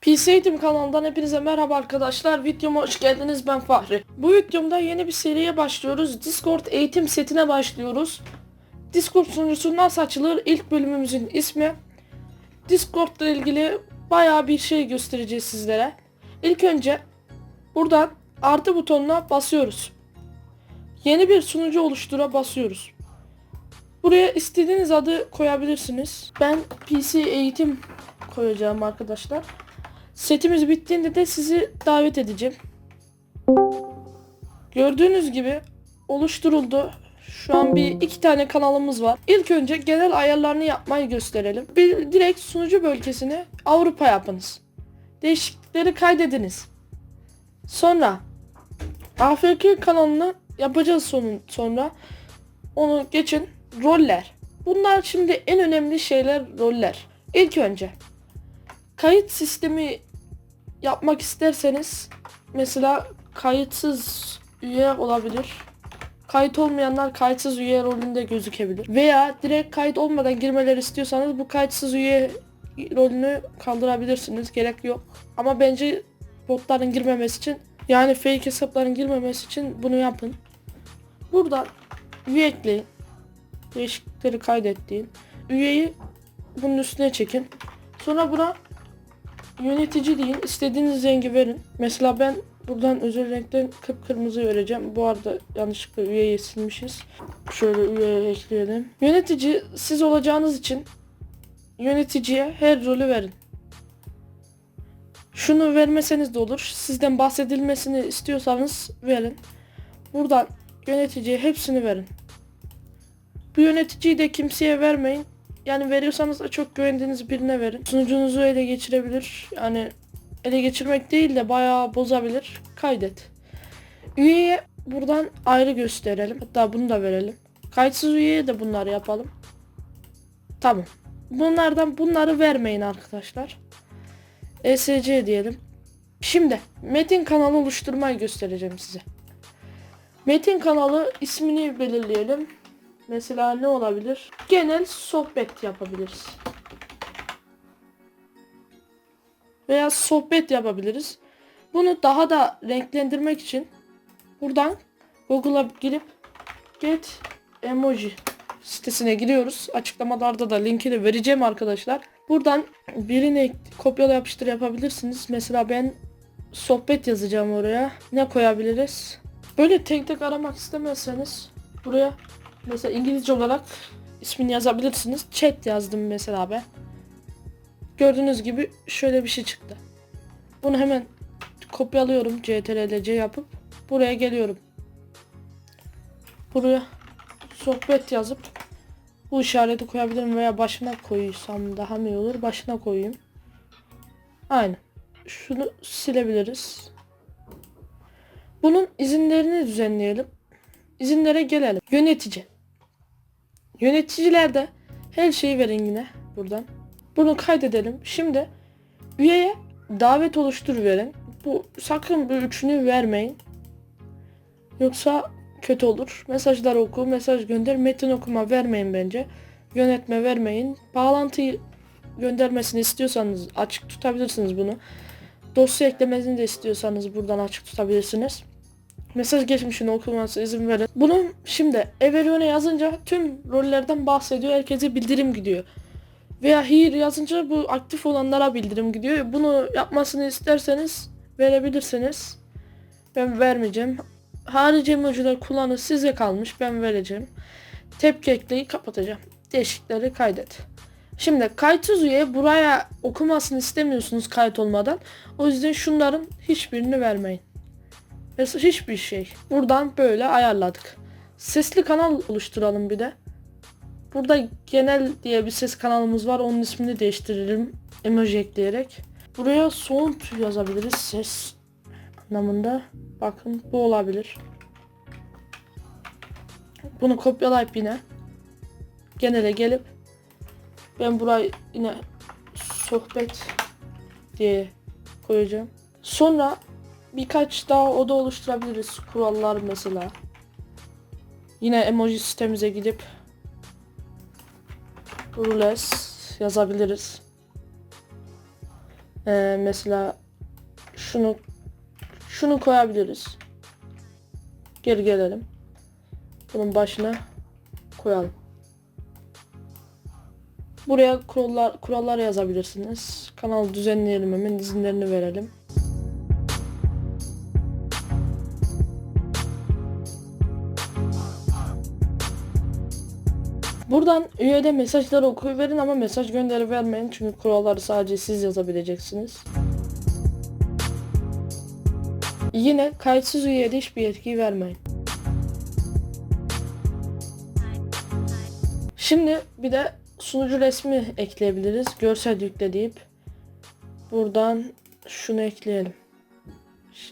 PC Eğitim kanalından hepinize merhaba arkadaşlar. Videoma hoş geldiniz ben Fahri. Bu videomda yeni bir seriye başlıyoruz. Discord eğitim setine başlıyoruz. Discord sunucusu nasıl açılır? İlk bölümümüzün ismi. Discord ile ilgili bayağı bir şey göstereceğiz sizlere. İlk önce buradan artı butonuna basıyoruz. Yeni bir sunucu oluştura basıyoruz. Buraya istediğiniz adı koyabilirsiniz. Ben PC eğitim koyacağım arkadaşlar. Setimiz bittiğinde de sizi davet edeceğim. Gördüğünüz gibi oluşturuldu. Şu an bir iki tane kanalımız var. İlk önce genel ayarlarını yapmayı gösterelim. Bir direkt sunucu bölgesini Avrupa yapınız. Değişiklikleri kaydediniz. Sonra AFK kanalını yapacağız sonun sonra. Onu geçin. Roller. Bunlar şimdi en önemli şeyler roller. İlk önce kayıt sistemi yapmak isterseniz mesela kayıtsız üye olabilir. Kayıt olmayanlar kayıtsız üye rolünde gözükebilir. Veya direkt kayıt olmadan girmeler istiyorsanız bu kayıtsız üye rolünü kaldırabilirsiniz. Gerek yok. Ama bence botların girmemesi için yani fake hesapların girmemesi için bunu yapın. Buradan üye ekleyin. Değişiklikleri kaydettiğin. Üyeyi bunun üstüne çekin. Sonra buna yönetici deyin. istediğiniz rengi verin. Mesela ben buradan özel renkten kıpkırmızı vereceğim. Bu arada yanlışlıkla üyeyi silmişiz. Şöyle üyeye ekleyelim. Yönetici siz olacağınız için yöneticiye her rolü verin. Şunu vermeseniz de olur. Sizden bahsedilmesini istiyorsanız verin. Buradan yöneticiye hepsini verin. Bu yöneticiyi de kimseye vermeyin. Yani veriyorsanız da çok güvendiğiniz birine verin. Sunucunuzu ele geçirebilir. Yani ele geçirmek değil de bayağı bozabilir. Kaydet. Üyeye buradan ayrı gösterelim. Hatta bunu da verelim. Kayıtsız üyeye de bunları yapalım. Tamam. Bunlardan bunları vermeyin arkadaşlar. ESC diyelim. Şimdi Metin kanalı oluşturmayı göstereceğim size. Metin kanalı ismini belirleyelim. Mesela ne olabilir? Genel sohbet yapabiliriz. Veya sohbet yapabiliriz. Bunu daha da renklendirmek için buradan Google'a girip get emoji sitesine giriyoruz. Açıklamalarda da linkini vereceğim arkadaşlar. Buradan birini kopyala yapıştır yapabilirsiniz. Mesela ben sohbet yazacağım oraya. Ne koyabiliriz? Böyle tek tek aramak istemezseniz buraya mesela İngilizce olarak ismini yazabilirsiniz. Chat yazdım mesela ben. Gördüğünüz gibi şöyle bir şey çıktı. Bunu hemen kopyalıyorum CTRL-C yapıp buraya geliyorum. Buraya sohbet yazıp bu işareti koyabilirim veya başına koysam daha mı olur? Başına koyayım. Aynen. Şunu silebiliriz. Bunun izinlerini düzenleyelim. İzinlere gelelim. Yönetici. Yöneticilerde her şeyi verin yine buradan. Bunu kaydedelim. Şimdi üyeye davet oluştur verin. Bu sakın bu üçünü vermeyin. Yoksa kötü olur. Mesajlar oku, mesaj gönder, metin okuma vermeyin bence. Yönetme vermeyin. Bağlantıyı göndermesini istiyorsanız açık tutabilirsiniz bunu. Dosya eklemesini de istiyorsanız buradan açık tutabilirsiniz. Mesaj geçmişini okuması izin verin. Bunu şimdi Everyone yazınca tüm rollerden bahsediyor. Herkese bildirim gidiyor. Veya here yazınca bu aktif olanlara bildirim gidiyor. Bunu yapmasını isterseniz verebilirsiniz. Ben vermeyeceğim. Harici emojiler kullanır size kalmış. Ben vereceğim. Tepki ekleyi kapatacağım. Değişiklikleri kaydet. Şimdi kayıtsız üye buraya okumasını istemiyorsunuz kayıt olmadan. O yüzden şunların hiçbirini vermeyin. Mesela hiçbir şey. Buradan böyle ayarladık. Sesli kanal oluşturalım bir de. Burada genel diye bir ses kanalımız var. Onun ismini değiştirelim. Emoji ekleyerek. Buraya sound yazabiliriz. Ses anlamında. Bakın bu olabilir. Bunu kopyalayıp yine genele gelip ben burayı yine sohbet diye koyacağım. Sonra birkaç daha oda oluşturabiliriz. Kurallar mesela. Yine emoji sistemimize gidip rules yazabiliriz. Ee, mesela şunu şunu koyabiliriz. Geri gelelim. Bunun başına koyalım. Buraya kurallar, kurallar yazabilirsiniz. Kanal düzenleyelim hemen izinlerini verelim. Buradan üyede mesajları okuyuverin ama mesaj gönderi vermeyin çünkü kuralları sadece siz yazabileceksiniz. Yine kayıtsız üyede hiçbir yetki vermeyin. Şimdi bir de sunucu resmi ekleyebiliriz. Görsel yükle deyip buradan şunu ekleyelim.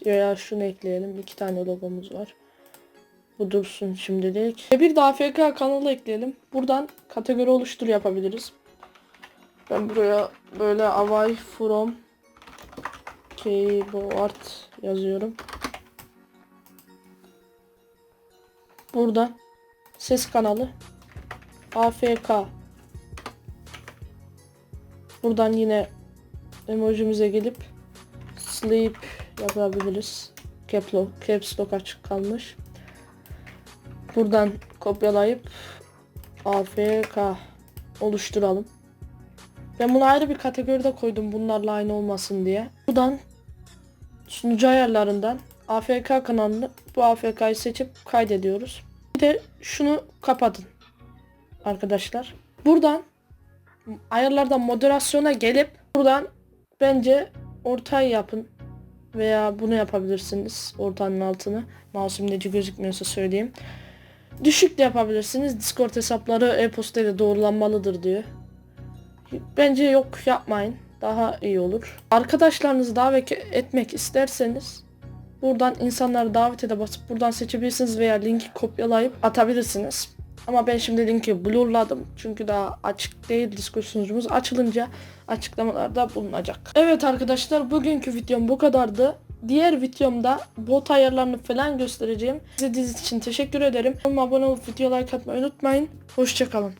Veya şunu ekleyelim. İki tane logomuz var. Bu dursun şimdilik. Ve bir de AFK kanalı ekleyelim. Buradan kategori oluştur yapabiliriz. Ben buraya böyle away from keyboard yazıyorum. Burada ses kanalı AFK Buradan yine emojimize gelip sleep yapabiliriz. Caps lock, caps lock açık kalmış. Buradan kopyalayıp AFK oluşturalım. Ben bunu ayrı bir kategoride koydum bunlarla aynı olmasın diye. Buradan sunucu ayarlarından AFK kanalını bu AFK'yı seçip kaydediyoruz. Bir de şunu kapatın arkadaşlar. Buradan ayarlardan moderasyona gelip buradan bence ortay yapın veya bunu yapabilirsiniz ortanın altını mouse'um neci gözükmüyorsa söyleyeyim düşük de yapabilirsiniz discord hesapları e-posta ile doğrulanmalıdır diyor bence yok yapmayın daha iyi olur arkadaşlarınızı davet etmek isterseniz buradan insanları davet ede basıp buradan seçebilirsiniz veya linki kopyalayıp atabilirsiniz ama ben şimdi linki blurladım. Çünkü daha açık değil Discord sunucumuz. Açılınca açıklamalarda bulunacak. Evet arkadaşlar bugünkü videom bu kadardı. Diğer videomda bot ayarlarını falan göstereceğim. İzlediğiniz için teşekkür ederim. Abone olup video like atmayı unutmayın. Hoşçakalın.